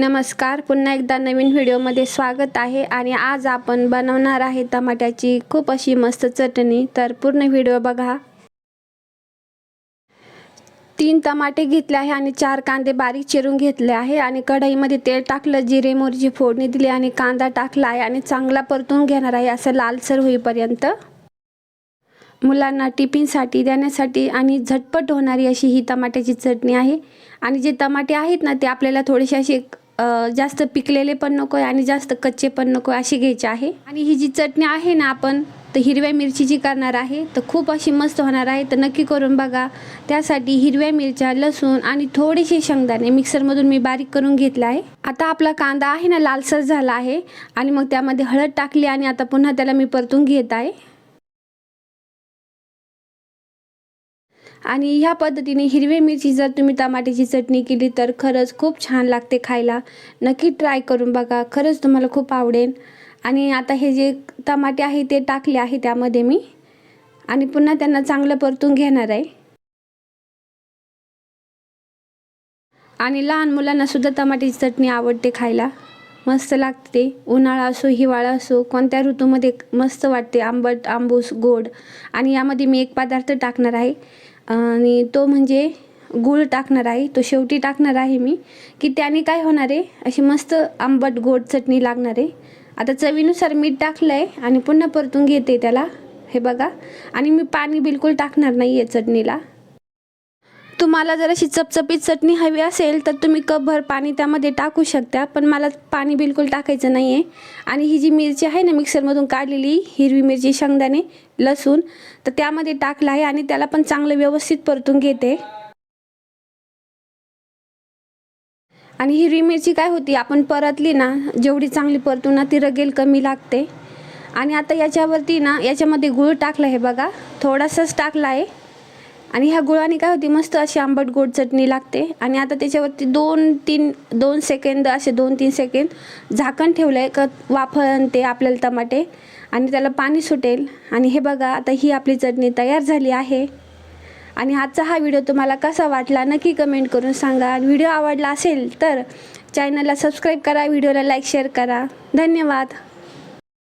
नमस्कार पुन्हा एकदा नवीन व्हिडिओमध्ये स्वागत आहे आणि आज आपण बनवणार आहे टमाट्याची खूप अशी मस्त चटणी. तर पूर्ण व्हिडिओ बघा. तीन टमाटे घेतले आहे आणि चार कांदे बारीक चिरून घेतले आहे आणि कढईमध्ये तेल टाकलं जिरे मोरची फोडणी दिली आणि कांदा टाकला आहे आणि चांगला परतून घेणार आहे असं लालसर होईपर्यंत. मुलांना टिफिनसाठी देण्यासाठी आणि झटपट होणारी अशी ही टमाट्याची चटणी आहे. आणि जे टमाटे आहेत ना ते आपल्याला थोडेसे असे जास्त पिकलेले पण नको आहे आणि जास्त कच्चे पण नको आहे, अशी घ्यायचे आहे. आणि ही जी चटणी आहे ना आपण तर हिरव्या मिरचीची करणार आहे तर खूप अशी मस्त होणार आहे. तर नक्की करून बघा. त्यासाठी हिरव्या मिरच्या लसूण आणि थोडेसे शेंगदाणे मिक्सरमधून मी बारीक करून घेतला आहे. आता आपला कांदा आहे ना लालसर झाला आहे. आणि मग त्यामध्ये हळद टाकली आणि आता पुन्हा त्याला मी परतून घेत आहे. आणि ह्या पद्धतीने हिरवी मिरची जर तुम्ही टमाट्याची चटणी केली तर खरंच खूप छान लागते खायला. नक्की ट्राय करून बघा. खरंच तुम्हाला खूप आवडेल. आणि आता हे जे टमाटे आहे ते टाकले आहे त्यामध्ये मी. आणि पुन्हा त्यांना चांगलं परतून घेणार आहे. आणि लहान मुलांनासुद्धा टमाट्याची चटणी आवडते खायला. मस्त लागते. उन्हाळा असो हिवाळा असो कोणत्या ऋतूमध्ये मस्त वाटते आंबट आंबूस गोड. आणि यामध्ये मी एक पदार्थ टाकणार आहे. आणि तो म्हणजे गूळ टाकणार आहे. तो शेवटी टाकणार आहे मी. की त्याने काय होणार आहे? अशी मस्त आंबट गोड चटणी लागणार आहे. आता चवीनुसार मीठ टाकलं आहे आणि पुन्हा परतून घेते त्याला. हे बघा. आणि मी पाणी बिलकुल टाकणार नाही आहे चटणीला. तुम्हाला जर अशी चपचपीत चटणी हवी असेल तर तुम्ही कपभर पाणी त्यामध्ये टाकू शकता. पण मला पाणी बिलकुल टाकायचं नाही आहे आणि ही जी मिरची आहे ना मिक्सरमधून काढलेली हिरवी मिरची शेंगदाणे लसूण तर त्यामध्ये टाकलं आहे आणि त्याला पण चांगलं व्यवस्थित परतून घेते. आणि हिरवी मिरची काय होती आपण परतली ना जेवढी चांगली परतू ना ती रगेल कमी लागते. आणि आता याच्यावरती ना याच्यामध्ये गूळ टाकला आहे बघा. थोडासाच टाकला आहे. आणि ह्या गुळाने काय होती मस्त अशी आंबट गोड चटणी लागते. आणि आता त्याच्यावरती दोन तीन दोन सेकंद असे दोन तीन सेकंद झाकण ठेवलं आहे का वाफळण ते आपल्याला टमाटे. आणि त्याला पाणी सुटेल. आणि हे बघा आता ही आपली चटणी तयार झाली आहे. आणि आजचा हा व्हिडिओ तुम्हाला कसा वाटला नक्की कमेंट करून सांगा. आणि व्हिडिओ आवडला असेल तर चॅनलला सबस्क्राईब करा व्हिडिओला लाईक शेअर करा. धन्यवाद.